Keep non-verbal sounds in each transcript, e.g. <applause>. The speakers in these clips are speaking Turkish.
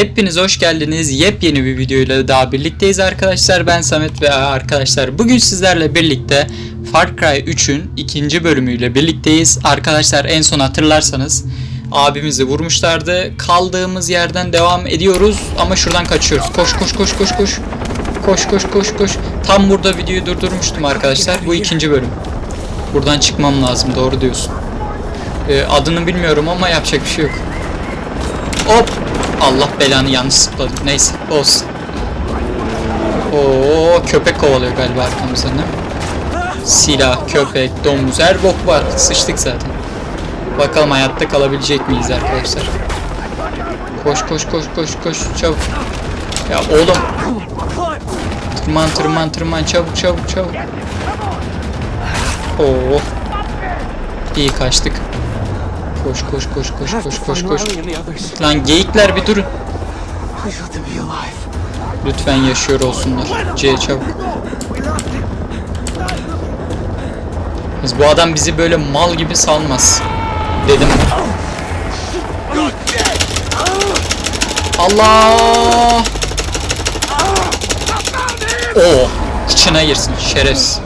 Hepiniz hoş geldiniz. Yepyeni bir videoyla daha birlikteyiz arkadaşlar. Ben Samet ve arkadaşlar bugün sizlerle birlikte Far Cry 3'ün ikinci bölümüyle birlikteyiz. Arkadaşlar en son hatırlarsanız abimizi vurmuşlardı. Kaldığımız yerden devam ediyoruz ama şuradan kaçıyoruz. Koş koş koş koş koş. Koş koş koş koş. Tam burada videoyu durdurmuştum arkadaşlar. Bu ikinci bölüm. Buradan çıkmam lazım. Doğru diyorsun. Ee, adını bilmiyorum ama yapacak bir şey yok. Hop! Allah belanı yanlış zıpladım. Neyse olsun. Oo köpek kovalıyor galiba arkamızdan değil? Silah, köpek, domuz her bok var. Sıçtık zaten. Bakalım hayatta kalabilecek miyiz arkadaşlar? Koş koş koş koş koş çabuk. Ya oğlum. Tırman tırman tırman çabuk çabuk çabuk. Oo. İyi kaçtık. Koş koş koş koş koş koş koş. Lan geyikler bir durun. Lütfen yaşıyor olsunlar. C çabuk. Biz bu adam bizi böyle mal gibi salmaz. Dedim. Allah! Oo, kıçına girsin şerefsiz.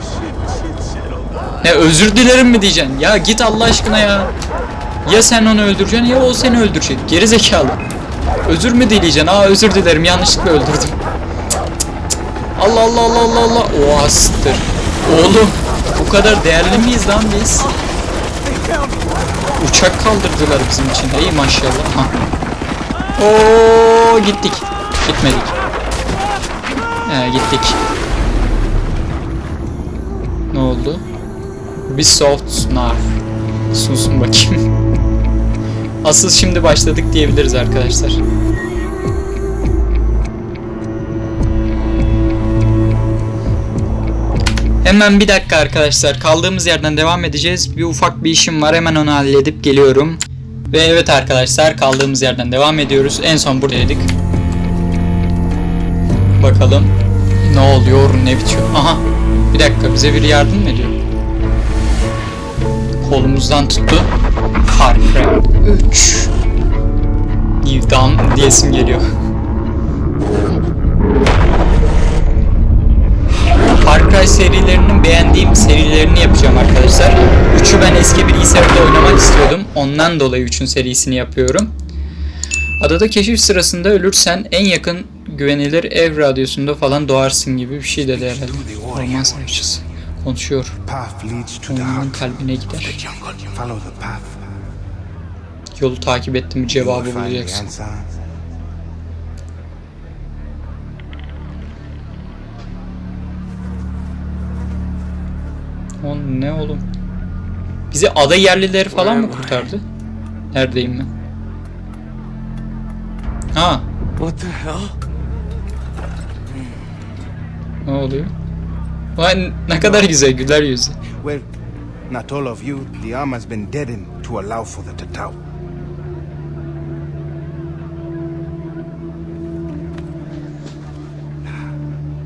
Ne özür dilerim mi diyeceksin? Ya git Allah aşkına ya. Ya sen onu öldüreceksin ya o seni öldürecek. Geri zekalı. Özür mü dileyeceksin? Aa özür dilerim yanlışlıkla öldürdüm. Allah Allah Allah Allah Allah. Oha siktir. Oğlum bu kadar değerli miyiz lan biz? Uçak kaldırdılar bizim için. İyi maşallah. Ha. Oo gittik. Gitmedik. He gittik. Ne oldu? Ubisoft Snarf. Sunsun bakayım. Asıl şimdi başladık diyebiliriz arkadaşlar. Hemen bir dakika arkadaşlar. Kaldığımız yerden devam edeceğiz. Bir ufak bir işim var. Hemen onu halledip geliyorum. Ve evet arkadaşlar kaldığımız yerden devam ediyoruz. En son buradaydık. Bakalım ne oluyor, ne bitiyor. Aha. Bir dakika bize biri yardım mı ediyor? Kolumuzdan tuttu. Cry 3. İdam diyesim geliyor. Far Cry serilerinin beğendiğim serilerini yapacağım arkadaşlar. 3'ü ben eski bilgisayarda oynamak istiyordum. Ondan dolayı 3'ün serisini yapıyorum. Adada keşif sırasında ölürsen en yakın güvenilir ev radyosunda falan doğarsın gibi bir şey dedi herhalde. Orman savaşçısı. Konuşuyor. heart kalbine gider. the jungle. Follow the path. Yolu takip ettim cevabı bulacaksın. O ne oğlum? Bizi ada yerlileri falan mı kurtardı? Neredeyim ben? Ha, What the hell? ne oluyor? Vay ne kadar güzel güler yüzü. Well, not all of you. The arm has been deadened to allow for the Tatau.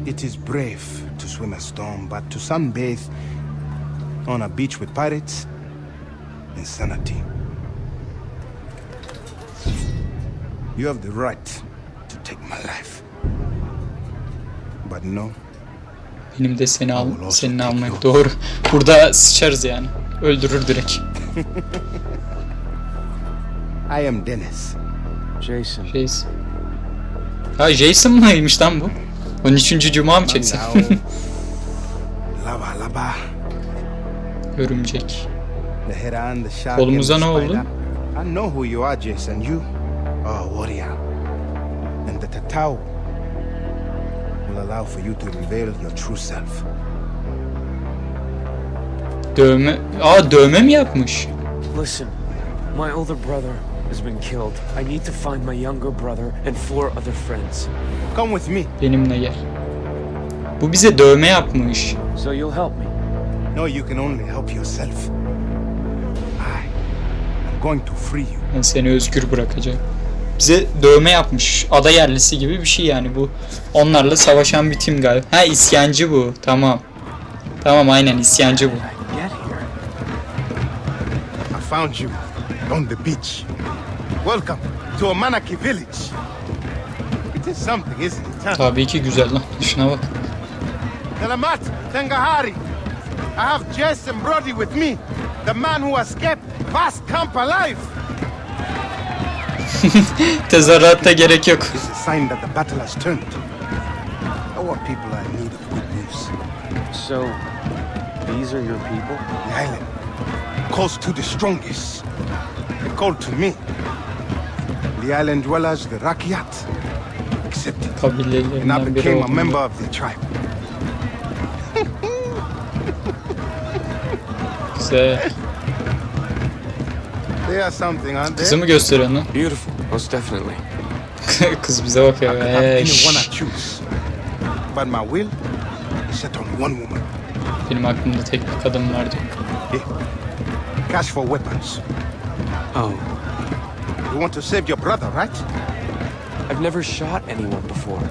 It is brave to swim a storm, but to sunbathe on a beach with pirates, insanity. You have the right to take my life. But no, Benim de seni al, senin almak doğru. Burada sıçarız yani. Öldürür direkt. <laughs> I am Dennis. Jason. Jason. Ha Jason mıymış lan bu? 13. Cuma mı çeksem? <laughs> Lava lava. Örümcek. Kolumuza ne oldu? I know who you are, Jason. You are a warrior. And the Tatau will allow for you to reveal your true self. Dövme... Aa dövme mi yapmış? Listen, my older brother has been killed. I need to find my younger brother and four other friends. Come with me. Benimle gel. Bu bize dövme yapmış. So you'll help me. No, you can only help yourself. I am going to free you. Ben seni özgür bırakacağım. Bize dövme yapmış. Ada yerlisi gibi bir şey yani bu. Onlarla savaşan bir tim galiba. Ha isyancı bu. Tamam. Tamam aynen isyancı bu. I get here. I found you on the beach. Welcome to Omanaki village. is something, isn't it? Huh? Tabii ki güzel lan. Şuna bak. Delamat, Tengahari. I have Jess and Brody with me. The man who escaped Vast Camp alive. <laughs> Tezahüratta gerek yok. This is a sign that the battle has turned. Our people are in need of good news. So, these are your people? The island calls to the strongest. They called to me. The island dwellers, the Rakyat, accepted. And I became a member of the tribe. <laughs> Güzel. They are something, aren't they? Kızı mı gösteriyorsun lan? Beautiful, most definitely. <laughs> Kız bize bakıyor. I could have anyone I choose. But my will is set on one woman. Benim aklımda tek bir kadın vardı. Cash for weapons. Oh, You want to save your brother, right? I've never shot anyone before.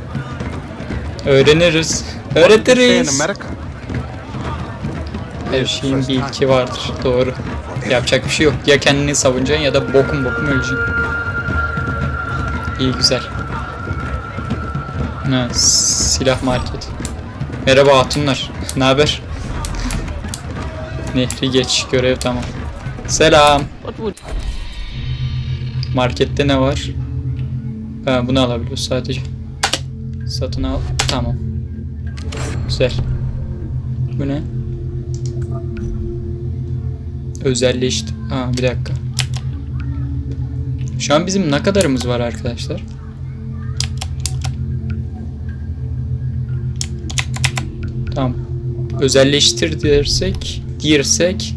Öğreniriz. Öğretiriz. America? Her şeyin bir ilki vardır. Doğru. Yapacak bir şey yok. Ya kendini savunacaksın ya da bokum bokum öleceksin. İyi güzel. Ha, silah market. Merhaba hatunlar. Ne haber? Nehri geç. Görev tamam. Selam. Markette ne var? Ha, bunu alabiliyoruz sadece. Satın al. Tamam. Güzel. Bu ne? Özelleşti. Ha bir dakika. Şu an bizim ne kadarımız var arkadaşlar? Tamam. Özelleştir dersek, girsek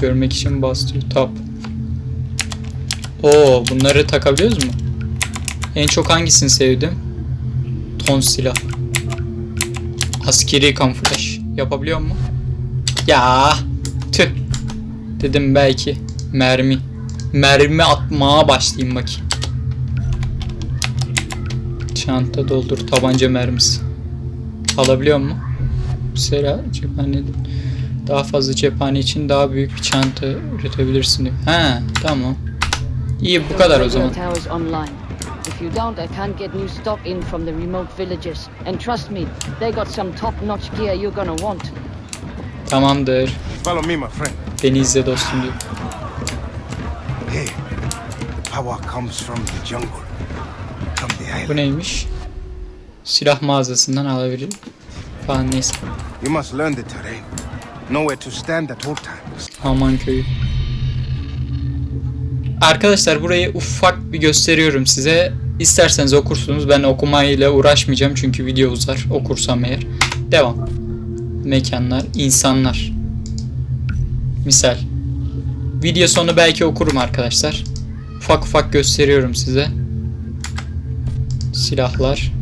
görmek için bas diyor. Tap. Oo, bunları takabiliyoruz mu? En çok hangisini sevdim? Ton silah. Askeri kamuflaj. Yapabiliyor mu? Ya tüh. Dedim belki mermi. Mermi atmaya başlayayım bakayım. Çanta doldur tabanca mermisi. Alabiliyor mu? Mesela cephane daha fazla cephane için daha büyük bir çanta üretebilirsin diyor. He tamam. İyi bu kadar o zaman. If you don't, I can't get new stock in from the remote villages. And trust me, they got some top-notch gear you're gonna want. Tamamdır. Follow me, my friend. Beni izle dostum diyor. The power comes from the jungle, from the Bu island. neymiş? Silah mağazasından alabilirim. Falan neyse. You must learn the terrain. Know where to stand at all times. Haman köyü. Arkadaşlar burayı ufak bir gösteriyorum size. İsterseniz okursunuz. Ben okumayla uğraşmayacağım çünkü video uzar okursam eğer. Devam. Mekanlar, insanlar. Misal. Video sonu belki okurum arkadaşlar. Ufak ufak gösteriyorum size. Silahlar.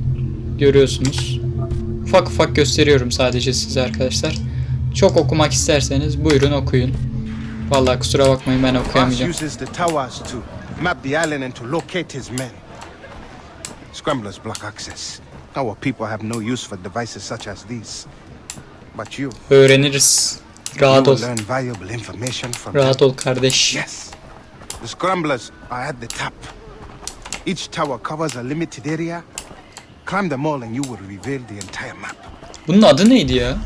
Görüyorsunuz. Ufak ufak gösteriyorum sadece size arkadaşlar. Çok okumak isterseniz buyurun okuyun. Vallahi kusura bakmayın ben okuyamayacağım. uses the towers to map the island and to locate his men. Scramblers block access. Our people have no use for devices such as these. But you, Öğreniriz. you Rahat ol. will learn valuable information from Rahat ol kardeş. Yes. The scramblers are at the top. Each tower covers a limited area. Climb them all and you will reveal the entire map. Bunun adı neydi ya?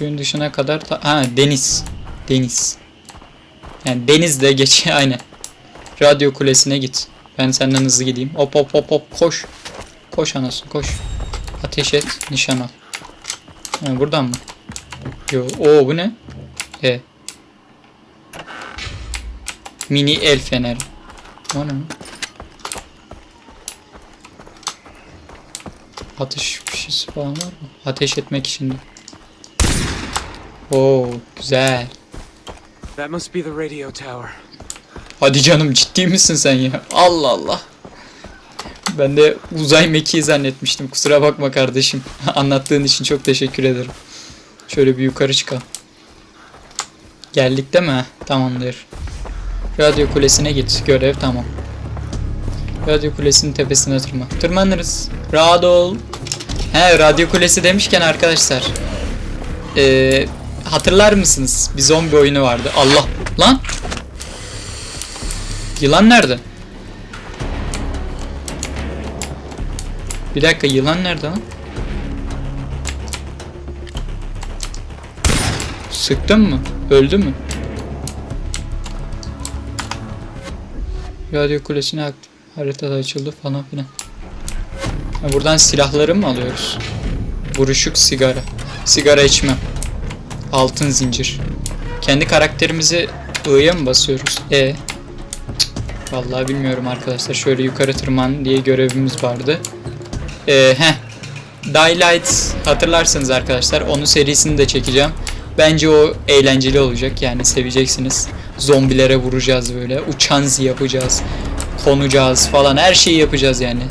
Köyün dışına kadar ta- ha deniz. Deniz. Yani deniz de geç <laughs> aynı. Radyo kulesine git. Ben senden hızlı gideyim. Hop hop hop hop koş. Koş anasını koş. Ateş et nişan al. Ha, buradan mı? Yo, o bu ne? E. Mini el feneri. O ne? Atış fişisi falan var mı? Ateş etmek için de. Oo güzel. That must be the radio tower. Hadi canım ciddi misin sen ya? Allah Allah. Ben de uzay mekiği zannetmiştim. Kusura bakma kardeşim. <laughs> Anlattığın için çok teşekkür ederim. Şöyle bir yukarı çıkalım. Geldik değil mi? Tamamdır. Radyo kulesine git. Görev tamam. Radyo kulesinin tepesine tırman. Tırmanırız. Rahat ol. He radyo kulesi demişken arkadaşlar. Ee, hatırlar mısınız? Bir zombi oyunu vardı. Allah. Lan. Yılan nerede? Bir dakika yılan nerede lan? Sıktın mı? Öldü mü? Radyo kulesine ak- haritada açıldı falan filan. Buradan silahları mı alıyoruz? Buruşuk sigara. Sigara içmem. Altın zincir. Kendi karakterimizi I'ya mı basıyoruz? E. Vallahi bilmiyorum arkadaşlar. Şöyle yukarı tırman diye görevimiz vardı. Ee, heh. Daylight hatırlarsınız arkadaşlar. Onun serisini de çekeceğim. Bence o eğlenceli olacak. Yani seveceksiniz. Zombilere vuracağız böyle. Uçan yapacağız. Konacağız falan. Her şeyi yapacağız yani.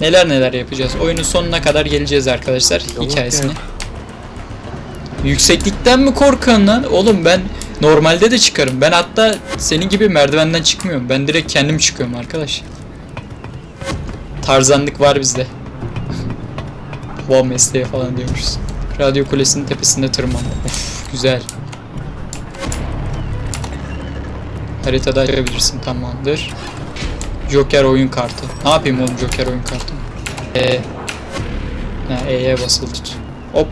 Neler neler yapacağız. Oyunun sonuna kadar geleceğiz arkadaşlar. Hikayesini. Yükseklikten mi korkuyorsun lan? Oğlum ben normalde de çıkarım. Ben hatta senin gibi merdivenden çıkmıyorum. Ben direkt kendim çıkıyorum arkadaş. Tarzanlık var bizde. <laughs> Hava mesleği falan diyormuşuz. Radyo kulesinin tepesinde tırman. Of güzel. Haritada açabilirsin tamamdır. Joker oyun kartı. Ne yapayım oğlum Joker oyun kartı? E. Ha, E'ye basılı tut. Hop.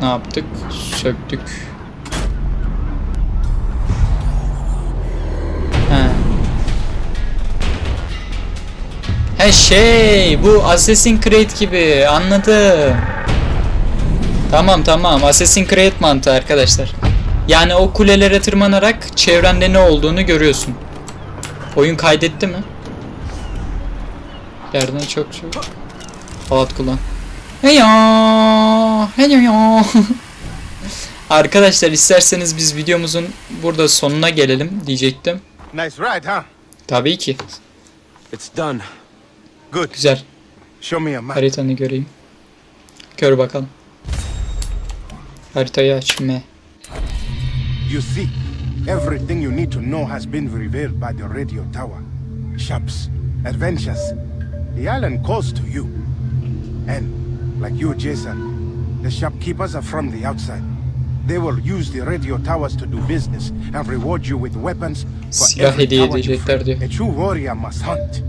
Ne yaptık? Söktük. He. He şey, bu Assassin's Creed gibi anladım. Tamam tamam, Assassin's Creed mantığı arkadaşlar. Yani o kulelere tırmanarak çevrende ne olduğunu görüyorsun. Oyun kaydetti mi? Yerden çok çok. Halat kullan. Heyo, heyo. Arkadaşlar isterseniz biz videomuzun burada sonuna gelelim diyecektim. Nice ride, huh? Tabii ki. It's done. Good. Güzel. Show me a map. Haritanı göreyim. Gör bakalım. Haritayı aç M. You see, everything you need to know has been revealed by the radio tower. Shops, adventures. The island calls to you. And, like you, Jason, the shopkeepers are from the outside. They will use the radio towers to do business and reward you with weapons for every tower you free. A true warrior must hunt.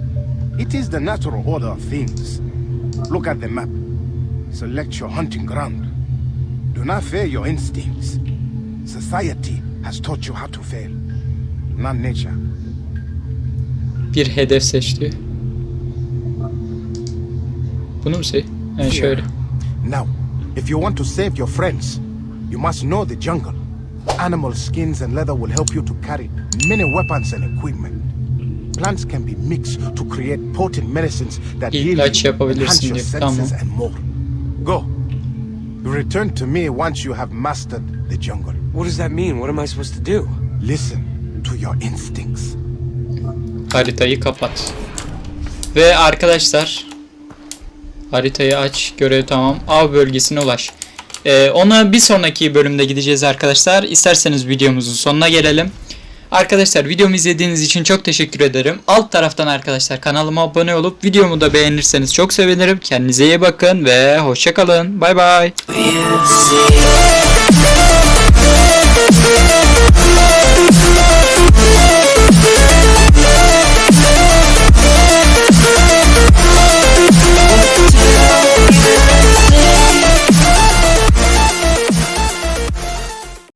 It is the natural order of things. Look at the map. Select your hunting ground. Do not fear your instincts. Society has taught you how to fail, not nature. Bir hedef seç diyor. Bunu mu seç? Yani şöyle. Now, if you want to save your friends, you must know the jungle. Animal skins and leather will help you to carry many weapons and equipment. Plants can be mixed to create potent medicines that heal İlaç you, yapabilirsin enhance your senses and more. Go. Return to me once you have mastered the jungle. What does that mean? What am I supposed to do? Listen to your instincts. Haritayı kapat. Ve arkadaşlar haritayı aç, görev tamam. Av bölgesine ulaş. Ee, ona bir sonraki bölümde gideceğiz arkadaşlar. İsterseniz videomuzun sonuna gelelim. Arkadaşlar videomu izlediğiniz için çok teşekkür ederim. Alt taraftan arkadaşlar kanalıma abone olup videomu da beğenirseniz çok sevinirim. Kendinize iyi bakın ve hoşçakalın. Bay bay.